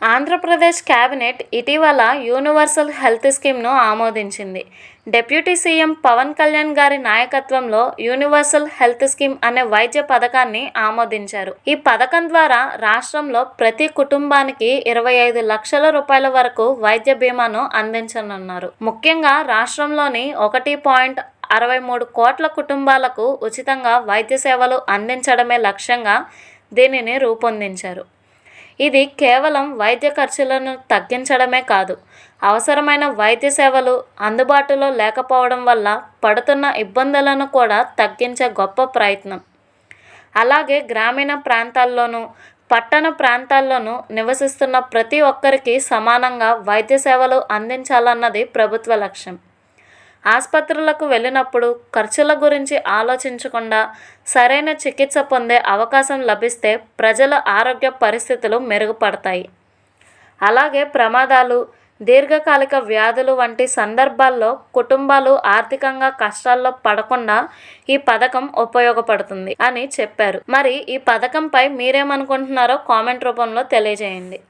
Andhra Pradesh cabinet ఇటీవల universal health స్కీమ్ను ఆమోదించింది. డిప్యూటీ సీఎం పవన్ కళ్యాణ్ గారి నాయకత్వంలో యూనివర్సల్ హెల్త్ స్కీమ్ అనే వైద్య పథకాన్ని ఆమోదించారు. ఈ పథకం ద్వారా రాష్ట్రంలో ప్రతి కుటుంబానికి ఇరవై ఐదు లక్షల రూపాయల వరకు వైద్య బీమాను అందించనున్నారు. ముఖ్యంగా రాష్ట్రంలోని ఒకటి పాయింట్ అరవై మూడు కోట్ల కుటుంబాలకు ఉచితంగా వైద్య సేవలు అందించడమే లక్ష్యంగా దీనిని రూపొందించారు. ఇది కేవలం వైద్య ఖర్చులను తగ్గించడమే కాదు. అవసరమైన వైద్య సేవలు అందుబాటులో లేకపోవడం వల్ల పడుతున్న ఇబ్బందులను కూడా తగ్గించే గొప్ప ప్రయత్నం. అలాగే గ్రామీణ ప్రాంతాల్లోనూ పట్టణ ప్రాంతాల్లోనూ నివసిస్తున్న ప్రతి ఒక్కరికి సమానంగా వైద్య సేవలు అందించాలన్నది ప్రభుత్వ లక్ష్యం. ఆసుపత్రులకు వెళ్ళినప్పుడు ఖర్చుల గురించి ఆలోచించకుండా సరైన చికిత్స పొందే అవకాశం లభిస్తే ప్రజల ఆరోగ్య పరిస్థితులు మెరుగుపడతాయి. అలాగే ప్రమాదాలు దీర్ఘకాలిక వ్యాధులు వంటి సందర్భాల్లో కుటుంబాలు ఆర్థికంగా కష్టాల్లో పడకుండా ఈ పథకం ఉపయోగపడుతుంది అని చెప్పారు. మరి ఈ పథకంపై మీరేమనుకుంటున్నారో కామెంట్ రూపంలో తెలియజేయండి.